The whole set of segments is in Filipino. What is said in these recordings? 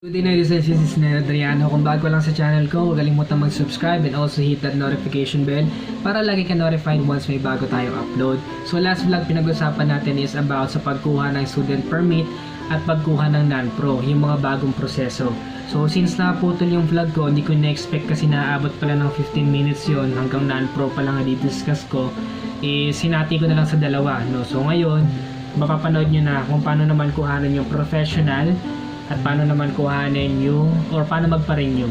Good day, gentlemen. This is Ned Adriano. Kung bago lang sa channel ko, huwag kalimutan mag-subscribe and also hit that notification bell para lagi ka notified once may bago tayong upload. So last vlog pinag-usapan natin is about sa pagkuha ng student permit at pagkuha ng non-pro, yung mga bagong proseso. So since naputol yung vlog ko, hindi ko na-expect kasi naabot pala ng 15 minutes yon hanggang non-pro pa lang na discuss ko, is sinati ko na lang sa dalawa. No? So ngayon, mapapanood nyo na kung paano naman kuhanan yung professional at paano naman kuhanin yung or paano magpa-renew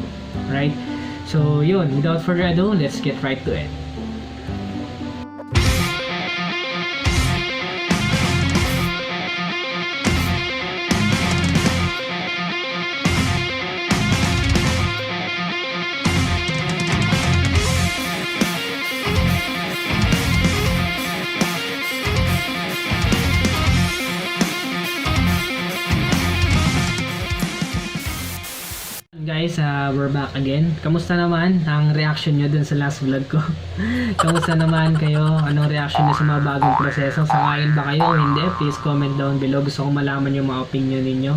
right? So yun without further ado let's get right to it Guys, uh, we're back again. Kamusta naman ang reaction nyo dun sa last vlog ko? Kamusta naman kayo? Anong reaction nyo sa mga bagong proseso? Sangayon ba kayo o hindi? Please comment down below. Gusto ko malaman yung mga opinion ninyo.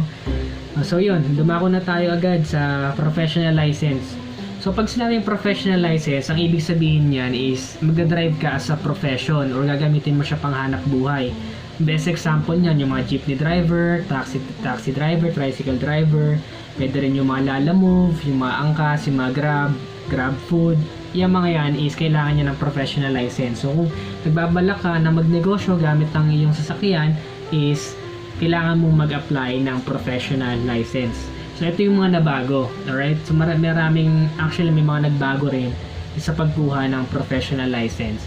Uh, so yun, dumako na tayo agad sa professional license. So pag sinabing professional license, ang ibig sabihin niyan is magdadrive ka as a profession or gagamitin mo siya pang hanap buhay. Best example niyan yung mga jeepney driver, taxi taxi driver, tricycle driver, pwede rin yung mga Lala Move, yung mga angkas, yung mga Grab, Grab Food. Yung mga yan is kailangan niya ng professional license. So kung nagbabalak ka na magnegosyo gamit ang iyong sasakyan is kailangan mong mag-apply ng professional license. So ito yung mga nabago, alright? So mar- maraming, actually may mga nagbago rin sa pagkuha ng professional license.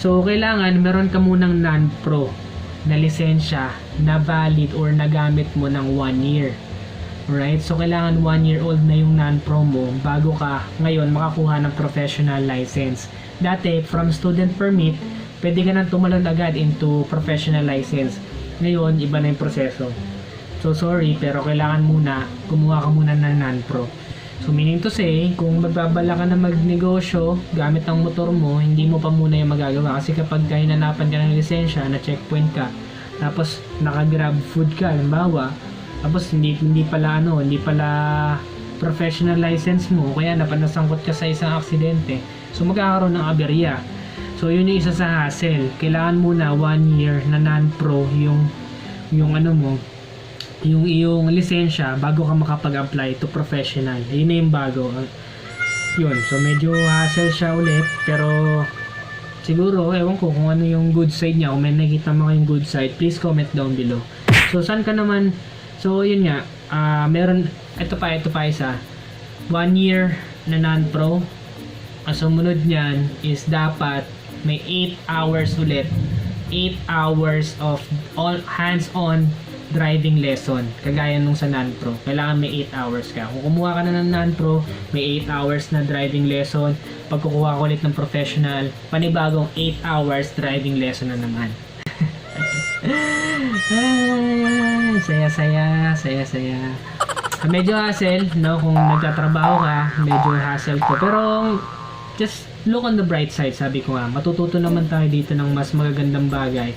So kailangan meron ka munang non-pro na lisensya na valid or nagamit mo ng 1 year. Alright? So kailangan 1 year old na yung non-pro mo bago ka ngayon makakuha ng professional license. Dati from student permit, pwede ka nang tumalon agad into professional license. Ngayon, iba na yung proseso. So sorry, pero kailangan muna, kumuha ka muna ng non-pro. So meaning to say, kung magbabala ka na magnegosyo gamit ang motor mo, hindi mo pa muna yung magagawa. Kasi kapag ka hinanapan ka ng lisensya, na checkpoint ka, tapos naka-grab food ka, halimbawa, tapos hindi, hindi pala ano, hindi pala professional license mo, kaya napanasangkot ka sa isang aksidente, so magkakaroon ng aberya. So yun yung isa sa hassle. Kailangan muna one year na non-pro yung yung ano mo, yung iyong lisensya bago ka makapag-apply to professional. Yun na yung bago. Yun, so medyo hassle siya ulit pero siguro ewan ko kung ano yung good side niya kung may nakita mo kayong good side please comment down below so saan ka naman so yun nga ah meron ito pa ito pa isa. One year na non-pro. Ang sumunod niyan is dapat may 8 hours ulit. 8 hours of all hands-on driving lesson kagaya nung sa non-pro. Kailangan may 8 hours ka. Kung kumuha ka na ng non-pro may 8 hours na driving lesson. Pag kukuha ko ulit ng professional panibagong 8 hours driving lesson na naman Ay, saya saya saya saya Ah, medyo hassle no kung nagtatrabaho ka medyo hassle to pero just look on the bright side sabi ko nga matututo naman tayo dito ng mas magagandang bagay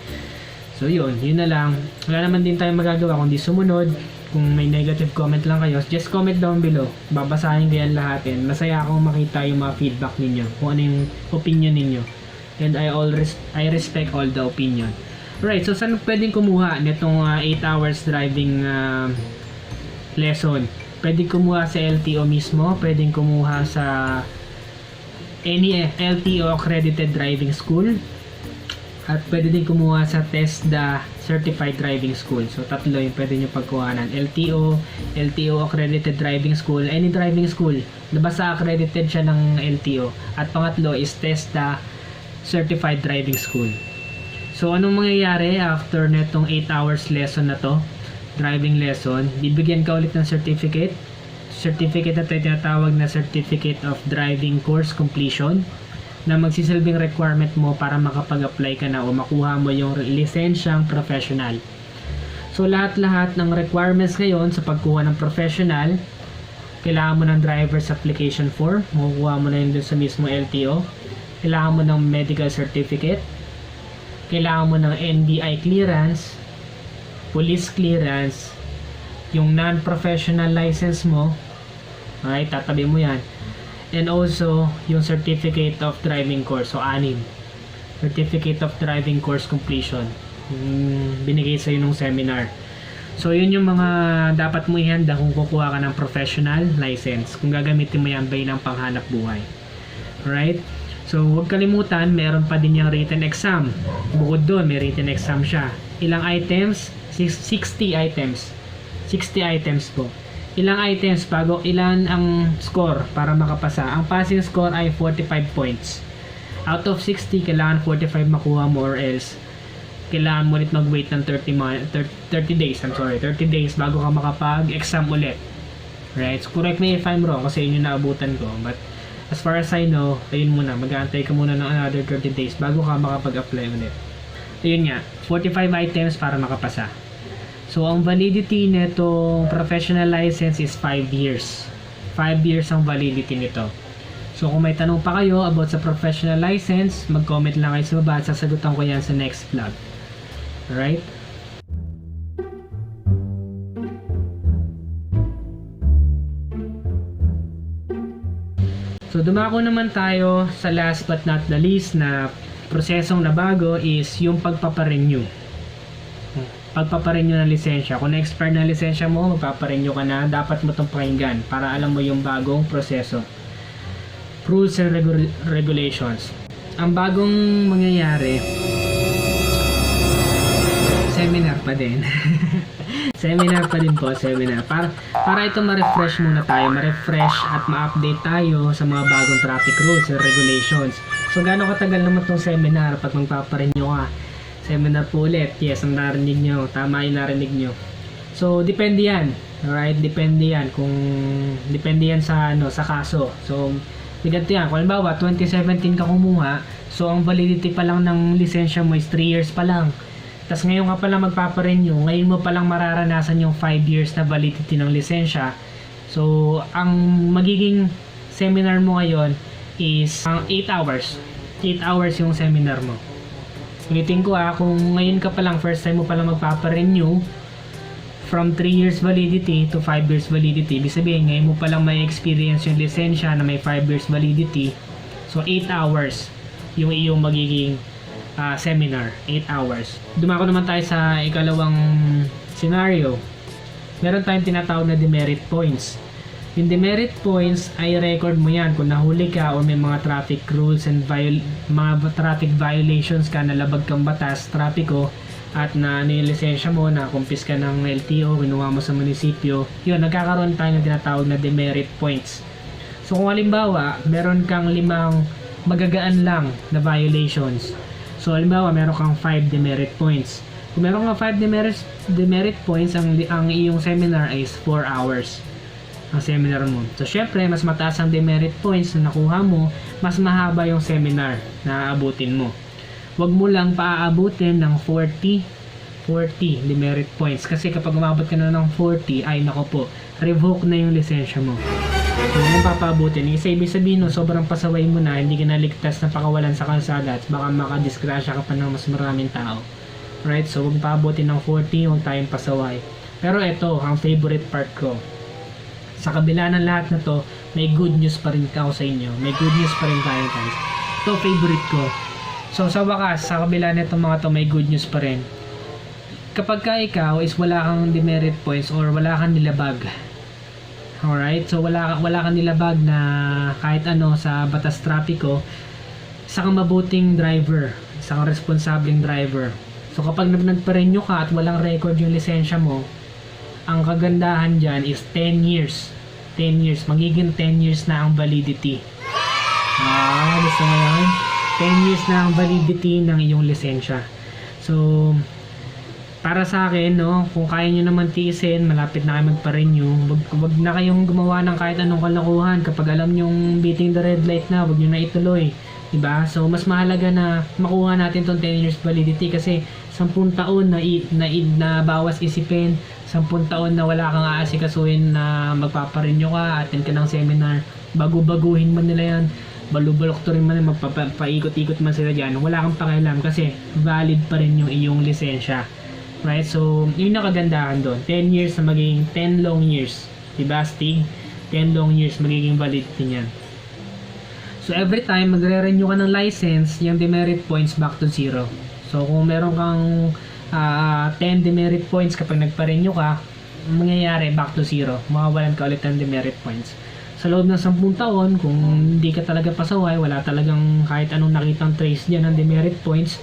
So yun, yun na lang. Wala naman din tayong magagawa kundi sumunod. Kung may negative comment lang kayo, just comment down below. Babasahin ko yan lahat. And masaya akong makita yung mga feedback ninyo. Kung ano yung opinion ninyo. And I all res- I respect all the opinion. Right, so saan pwedeng kumuha nitong 8 hours driving um, lesson? Pwedeng kumuha sa LTO mismo, pwedeng kumuha sa any LTO accredited driving school, at pwede din kumuha sa TESDA Certified Driving School. So, tatlo yung pwede nyo pagkuhanan. LTO, LTO Accredited Driving School, any driving school. na Basta accredited siya ng LTO. At pangatlo is TESDA Certified Driving School. So, anong mangyayari after netong 8 hours lesson na to? Driving lesson. Bibigyan ka ulit ng certificate. Certificate na ito tinatawag na Certificate of Driving Course Completion na magsisilbing requirement mo para makapag-apply ka na o makuha mo yung lisensyang professional. So lahat-lahat ng requirements ngayon sa pagkuha ng professional, kailangan mo ng driver's application form, makukuha mo na yun sa mismo LTO. Kailangan mo ng medical certificate, kailangan mo ng NBI clearance, police clearance, yung non-professional license mo, okay, tatabi mo yan. And also, yung certificate of driving course, so anim. Certificate of driving course completion. Yung binigay sa'yo nung seminar. So, yun yung mga dapat mo ihanda kung kukuha ka ng professional license. Kung gagamitin mo yan bay ng panghanap buhay. Alright? So, huwag kalimutan, meron pa din yung written exam. Bukod doon, may written exam siya. Ilang items? Six- 60 items. 60 items po. Ilang items bago ilan ang score para makapasa. Ang passing score ay 45 points. Out of 60, kailangan 45 makuha mo or else kailangan mo ulit mag-wait ng 30, mo- 30, 30 days, I'm sorry, 30 days bago ka makapag-exam ulit. Right? So, correct me if I'm wrong kasi yun yung naabutan ko. But, as far as I know, ayun muna, mag-aantay ka muna ng another 30 days bago ka makapag-apply ulit. Ayun nga, 45 items para makapasa. So, ang validity nito professional license is 5 years. 5 years ang validity nito. So, kung may tanong pa kayo about sa professional license, mag-comment lang kayo sa baba at sasagutan ko yan sa next vlog. Alright? So dumako naman tayo sa last but not the least na prosesong nabago is yung pagpaparenew. Pagpaparenew ng lisensya. Kung na-expire na lisensya mo, magpaparenew ka na, dapat mo itong pakinggan para alam mo yung bagong proseso. Rules and regu- regulations. Ang bagong mangyayari, seminar pa din. seminar pa din po, seminar. Para, para ito ma-refresh muna tayo, ma-refresh at ma-update tayo sa mga bagong traffic rules and regulations. So, gaano katagal naman itong seminar pag magpaparenew ka? Seminar po ulit. Yes, ang narinig nyo. Tama yung narinig nyo. So, depende yan. Alright? Depende yan. Kung, depende yan sa, ano, sa kaso. So, ganito yan. Kung halimbawa, 2017 ka kumuha, so ang validity pa lang ng lisensya mo is 3 years pa lang. Tapos ngayon ka pala magpaparenew, ngayon mo palang mararanasan yung 5 years na validity ng lisensya. So, ang magiging seminar mo ngayon is ang 8 hours. 8 hours yung seminar mo. Ulitin ko ah, kung ngayon ka pa lang, first time mo pa lang magpaparenew, from 3 years validity to 5 years validity, ibig sabihin ngayon mo pa lang may experience yung lisensya na may 5 years validity. So, 8 hours yung iyong magiging ah, seminar. 8 hours. Dumako naman tayo sa ikalawang scenario. Meron tayong tinatawag na demerit points. Yung demerit points ay record mo yan kung nahuli ka o may mga traffic rules and viol mga traffic violations ka, nalabag kang batas, trapiko, at na ano yung lisensya mo, na kumpis ka ng LTO, kinuha mo sa munisipyo, yun, nagkakaroon tayo ng tinatawag na demerit points. So kung halimbawa, meron kang limang magagaan lang na violations. So halimbawa, meron kang 5 demerit points. Kung meron kang 5 demerit, demerit points, ang, ang iyong seminar is 4 hours ang seminar mo. So, syempre, mas mataas ang demerit points na nakuha mo, mas mahaba yung seminar na aabutin mo. Huwag mo lang paaabutin ng 40 40 demerit points. Kasi kapag umabot ka na ng 40, ay nako po, revoke na yung lisensya mo. So, yung papaabutin, isa ibig sabihin no, sobrang pasaway mo na, hindi ka naligtas na pakawalan sa kalsada at baka makadisgrasya ka pa ng mas maraming tao. Right? So, huwag paabutin ng 40, huwag tayong pasaway. Pero ito, ang favorite part ko. Sa kabila ng lahat na to, may good news pa rin ako sa inyo. May good news pa rin tayo guys. Ito favorite ko. So sa wakas, sa kabila nito mga to, may good news pa rin. Kapag ka ikaw is wala kang demerit points or wala kang nilabag. Alright? So wala, wala kang nilabag na kahit ano sa batas trapiko, isa kang mabuting driver. Isa kang responsableng driver. So kapag nag- nagpa-renew ka at walang record yung lisensya mo, ang kagandahan dyan is 10 years. 10 years. Magiging 10 years na ang validity. Ah, gusto mo yan? 10 years na ang validity ng iyong lisensya. So, para sa akin, no, kung kaya nyo naman tiisin, malapit na kayo magpa-renew, wag, wag na kayong gumawa ng kahit anong kalokohan. Kapag alam nyong beating the red light na, wag nyo na ituloy. Diba? So, mas mahalaga na makuha natin tong 10 years validity kasi 10 taon na, i- na, i- na bawas isipin, 10 taon na wala kang aasikasuhin na magpaparenew ka, attend ka ng seminar, bago-baguhin man nila yan, balubulok to rin man, magpapaikot-ikot man sila dyan, wala kang pakialam kasi valid pa rin yung iyong lisensya. Right? So, yun yung nakagandahan doon. 10 years na magiging 10 long years. Diba, Stig? 10 long years magiging validity niyan. So, every time magre-renew ka ng license, yung demerit points back to zero. So, kung meron kang ah, 10 demerit points kapag nagpa-renew ka, ang mangyayari back to zero. Mawawalan ka ulit ng demerit points. Sa loob ng 10 taon, kung hindi ka talaga pasaway, wala talagang kahit anong nakitang trace dyan ng demerit points,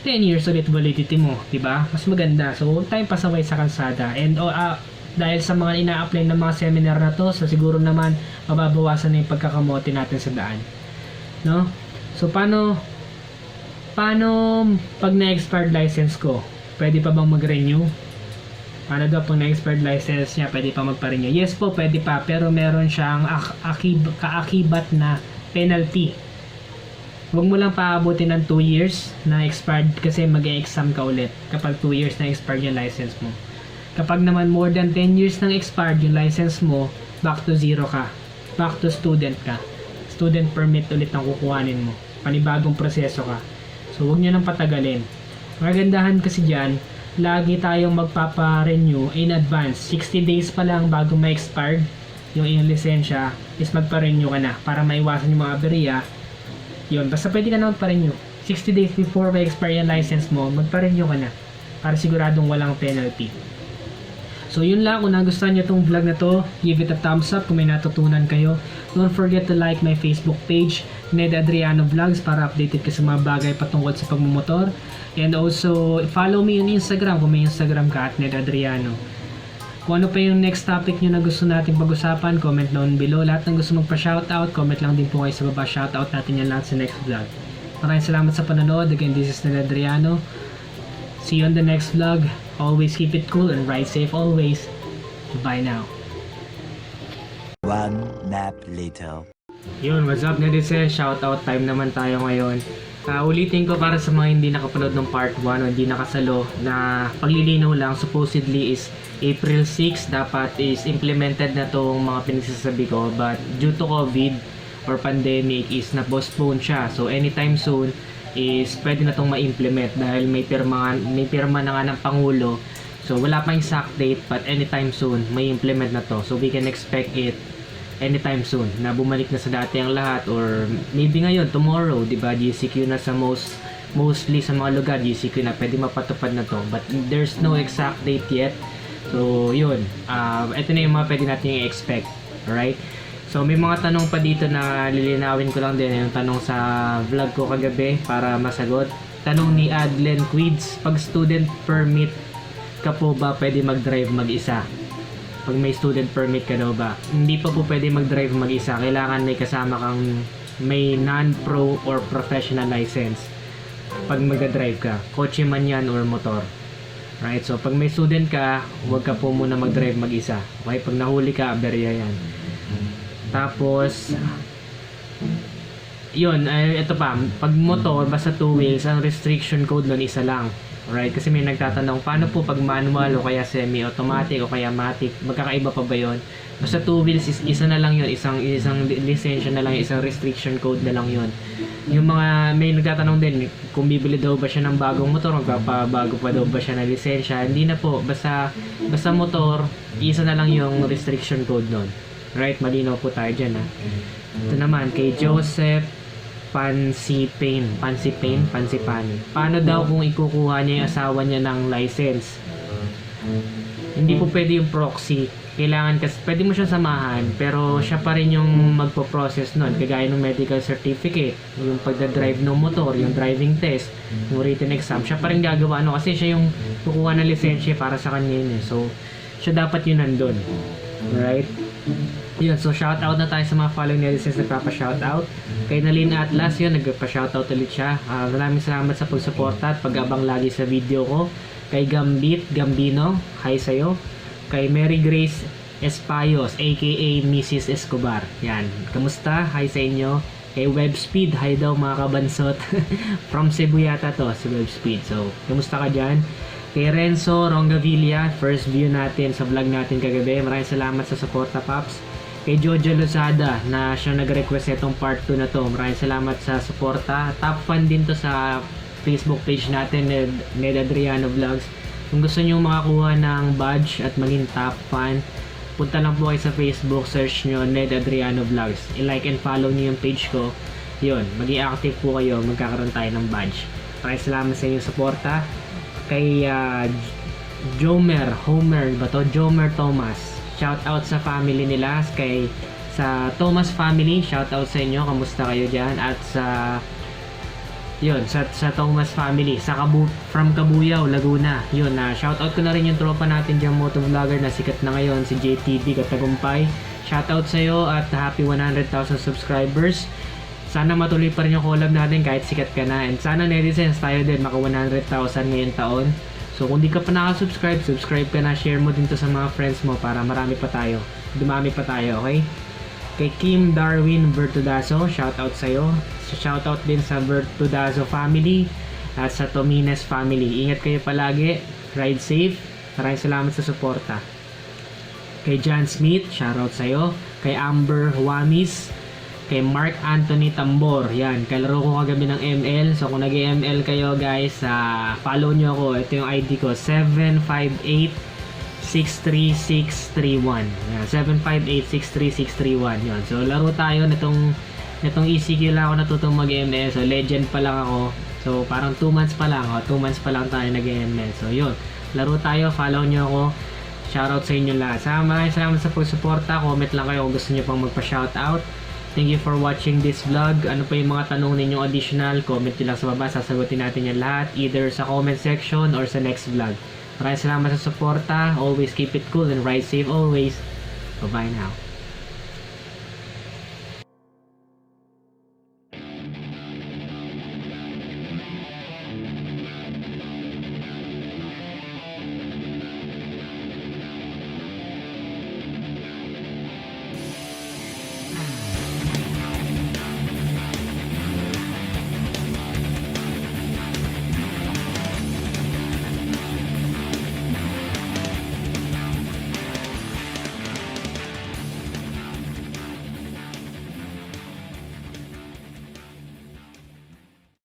10 years ulit validity mo, di ba? Mas maganda. So, huwag tayong pasaway sa kalsada. And oh, ah, dahil sa mga ina-apply ng mga seminar na to, so siguro naman mababawasan na yung pagkakamote natin sa daan. No? So, paano paano pag na-expired license ko? Pwede pa bang mag-renew? Paano daw pag na-expired license niya, pwede pa magpa-renew? Yes po, pwede pa, pero meron siyang ak- akib- kaakibat na penalty Huwag mo lang paabutin ng 2 years na expired kasi mag exam ka ulit kapag 2 years na expired yung license mo. Kapag naman more than 10 years nang expired yung license mo, back to zero ka. Back to student ka. Student permit ulit ang kukuhanin mo. Panibagong proseso ka. So, huwag nyo nang patagalin. Magandahan kasi dyan, lagi tayong magpapa-renew in advance. 60 days pa lang bago ma-expired yung iyong lisensya is magpa-renew ka na para maiwasan yung mga aberya yun, basta pwede ka na magpa-renew. 60 days before may expire yung license mo, magpa-renew ka na. Para siguradong walang penalty. So yun lang, kung nagustuhan nyo itong vlog na to, give it a thumbs up kung may natutunan kayo. Don't forget to like my Facebook page, Ned Adriano Vlogs, para updated ka sa mga bagay patungkol sa pagmumotor. And also, follow me on Instagram kung may Instagram ka at Ned Adriano. Kung ano pa yung next topic nyo na gusto natin pag-usapan, comment down below. Lahat ng gusto magpa-shoutout, comment lang din po kayo sa baba. Shoutout natin yan lahat sa next vlog. Maraming salamat sa panonood. Again, this is Ned Adriano. See you on the next vlog. Always keep it cool and ride safe always. Bye now. One nap later. Yun, what's up netizen? Shoutout time naman tayo ngayon. Ah, ulitin ko para sa mga hindi nakapanood ng part 1 o hindi nakasalo na paglilinaw lang supposedly is April 6 dapat is implemented na tong mga pinagsasabi ko. But due to COVID or pandemic is na-postpone siya. So anytime soon is pwede na tong ma-implement dahil may pirma, may pirma na nga ng Pangulo. So wala pa exact date but anytime soon may implement na to. So we can expect it anytime soon na bumalik na sa dati ang lahat or maybe ngayon tomorrow 'di ba? GCQ na sa most mostly sa mga lugar GCQ na pwede mapatupad na to. But there's no exact date yet so yun. Uh, ito na yung mga pwede natin i-expect. Alright? So may mga tanong pa dito na lilinawin ko lang din. Yung tanong sa vlog ko kagabi para masagot. Tanong ni Adlen Quids pag student permit ka po ba pwede mag-drive mag-isa? Pag may student permit ka daw ba, hindi pa po pwede mag-drive mag-isa. Kailangan may kasama kang may non-pro or professional license pag mag-drive ka. Kotse man yan or motor. Right? So, pag may student ka, huwag ka po muna mag-drive mag-isa. Okay? Pag nahuli ka, aberya yan. Tapos, yun, ay, ito pa, pag motor, basta two wheels, ang restriction code nun isa lang. Alright, kasi may nagtatanong, paano po pag manual o kaya semi-automatic o kaya matic, magkakaiba pa ba yon? Basta two wheels, is, isa na lang yun, isang, isang li- lisensya na lang, isang restriction code na lang yun. Yung mga, may nagtatanong din, kung bibili daw ba siya ng bagong motor, magpapabago pa daw ba siya ng lisensya, hindi na po, basta, basta motor, isa na lang yung restriction code nun. Right, malinaw po tayo dyan ha. Ito naman, kay Joseph Pansipin, Pansipin, Pansipan. Paano daw kung ikukuha niya yung asawa niya ng license? Hindi po pwede yung proxy. Kailangan kasi, pwede mo siyang samahan, pero siya pa rin yung magpo-process nun. Kagaya ng medical certificate, yung pagdadrive ng motor, yung driving test, yung written exam, siya pa rin gagawa. Ano, kasi siya yung kukuha ng lisensya para sa kanya yun. eh. So, siya dapat yun nandun. Alright? Yun, so shoutout na tayo sa mga following netizens na nagpapa-shoutout. Kay Nalin Atlas, yun, nagpa-shoutout ulit siya. Ah, maraming salamat sa pagsuporta at pag-abang lagi sa video ko. Kay Gambit Gambino, hi sa'yo. Kay Mary Grace Espayos, aka Mrs. Escobar. Yan, kamusta? Hi sa inyo. Kay Webspeed, hi daw mga kabansot. From Cebu yata to, si Webspeed. So, kamusta ka dyan? Kay Renzo Rongavilla, first view natin sa vlog natin kagabi. Maraming salamat sa suporta, Paps. Kay Jojo Lozada na siya nag-request itong part 2 na to. Maraming salamat sa suporta. Top fan din to sa Facebook page natin, Ned, Ned Adriano Vlogs. Kung gusto nyo makakuha ng badge at maging top fan, punta lang po kayo sa Facebook, search nyo Ned Adriano Vlogs. I-like and follow nyo yung page ko. Yun, maging active po kayo, magkakaroon tayo ng badge. Maraming salamat sa inyong suporta. Kay ah, Jomer, Homer ba to? Jomer Thomas. Shout out sa family nila, kay sa Thomas family, shout out sa inyo, kamusta kayo dyan? At sa yun, sa, sa Thomas family, sa Kabu, from Kabuyao, Laguna. Yun, na shoutout ko na rin yung tropa natin dyan, motovlogger na sikat na ngayon, si JTV Katagumpay. Shoutout sa'yo at happy 100,000 subscribers. Sana matuloy pa rin yung collab natin kahit sikat ka na. And sana netizens tayo din, maka 100,000 ngayong taon. So kung di ka pa nakasubscribe, subscribe ka na, share mo din to sa mga friends mo para marami pa tayo. Dumami pa tayo, okay? Kay Kim Darwin Bertudazo, shoutout sa'yo. Shoutout din sa Bertudazo family at sa Tomines family. Ingat kayo palagi. Ride safe. Maraming salamat sa suporta. Kay John Smith, shoutout sa'yo. Kay Amber Wamis. Kay Mark Anthony Tambor. Yan, kalaro ko kagabi ng ML. So kung nag-ML kayo guys, ah, follow nyo ako. Ito yung ID ko, 758 63631. Yan, 758-63631. Yun. So, laro tayo nitong nitong ECQ lang ako natutong mag-ML. So, legend pa lang ako. So, parang 2 months pa lang. 2 months pa lang tayo nag-ML. So, yun. Laro tayo. Follow nyo ako. Shoutout sa inyo lahat. Sa maraming salamat sa pagsuporta. Comment lang kayo kung gusto nyo pang magpa-shoutout. Thank you for watching this vlog. Ano pa yung mga tanong ninyong additional, comment nyo lang sa baba. Sasagutin natin yan lahat. Either sa comment section or sa next vlog. Maraming salamat sa suporta. Always keep it cool and ride safe always. Bye-bye now.